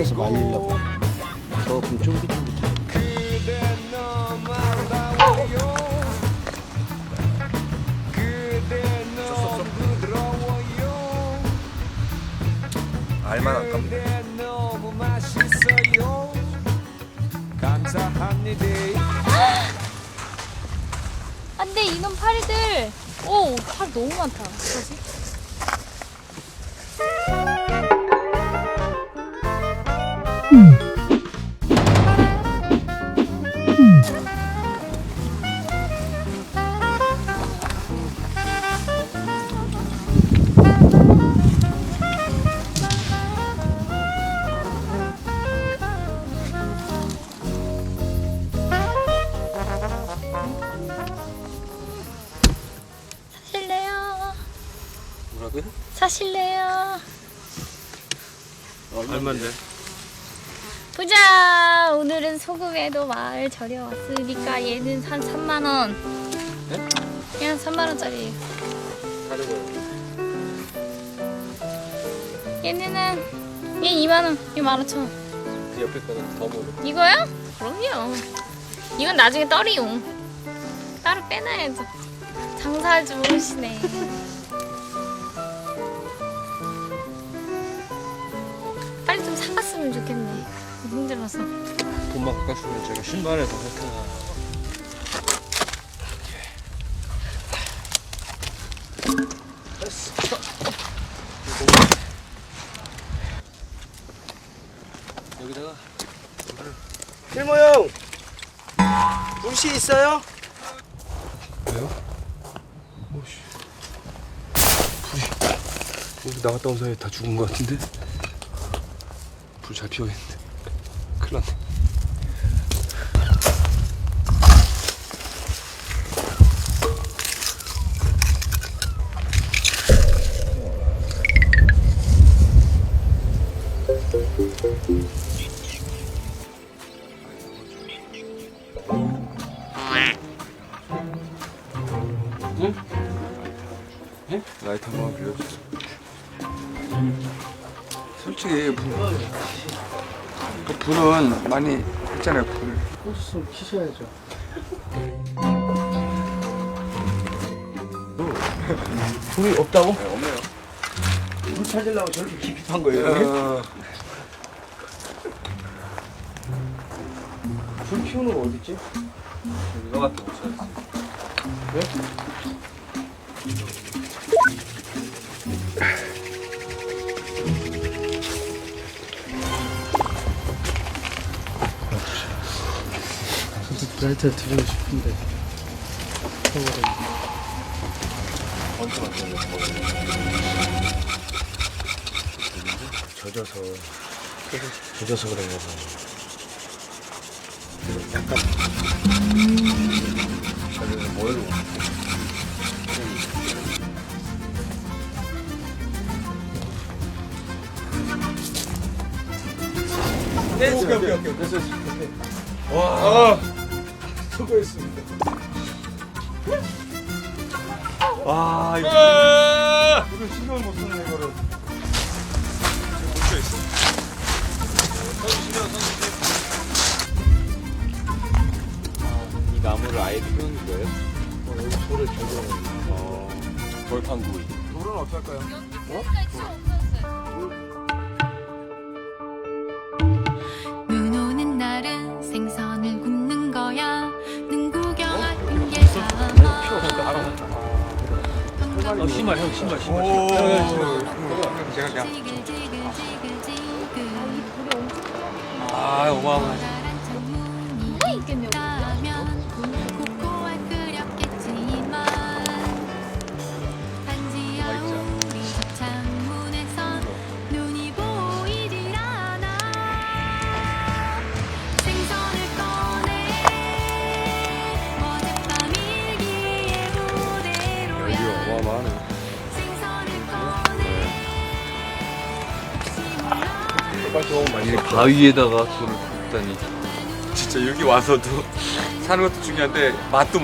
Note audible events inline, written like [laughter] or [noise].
그래서 말리려고 더 쫑깃쫑깃해 감사합니다. 안돼 이놈 파리들 오팔 너무 많다 뭐지? 뭐라고요? 사실래요? 얼마인데? 보자. 오늘은 소금에도 마을 절여 왔으니까 얘는 한 3만 원. 네? 그냥 3만 원짜리. 다른 거요. 얘네는 얘 2만 원. 이거 15,000원. 그 옆에 거는 더 모르. 이거요? 그럼요. 이건 나중에 떨이용. 따로 빼놔야죠. 장사할 줄 모르시네. [laughs] 좀 사갔으면 좋겠네. 힘들어서. 돈만 깎았으면 제가 신발에 더 샀구나. 여기다가 필모 형! 물씨 있어요? 왜요? 오씨. 불이 여기 나갔다 온 사이에 다 죽은 것 같은데? 불 잘 피워야겠는데. 큰일 났네. 라이트 한 번만 빌려주세요. 솔직히 불, 그 불은 많이 했잖아요, 불. 호수좀 키셔야죠. 불이 없다고? 네, 없네요. 불 찾으려고 저렇게 깊이 판 거예요? 어, 불 피우는 거 어딨지? 이거 같은 거 찾았어. 라 이트 드리고 싶은데. 젖어서 젖어서 그런가 봐. 뭐로? 네, 오케이 오케이 오케이. 그래서 와. 수고했습니다. 와 이거. 이거 신경을 못 쓰는 이거를. 있어. 이 나무를 아예 피우는 거예요? 여기 돌을 저거. 어. 돌판 구이. 돌은 어떨까요? 눈 어 신발 형 신발 신발. 오. 제가 그냥. 지글지글지글지글 아 어마어마하지. 혹시 몰라 이 바위에다가 불을 굽다니. 진짜 여기 와서도 사는 것도 중요한데 맛도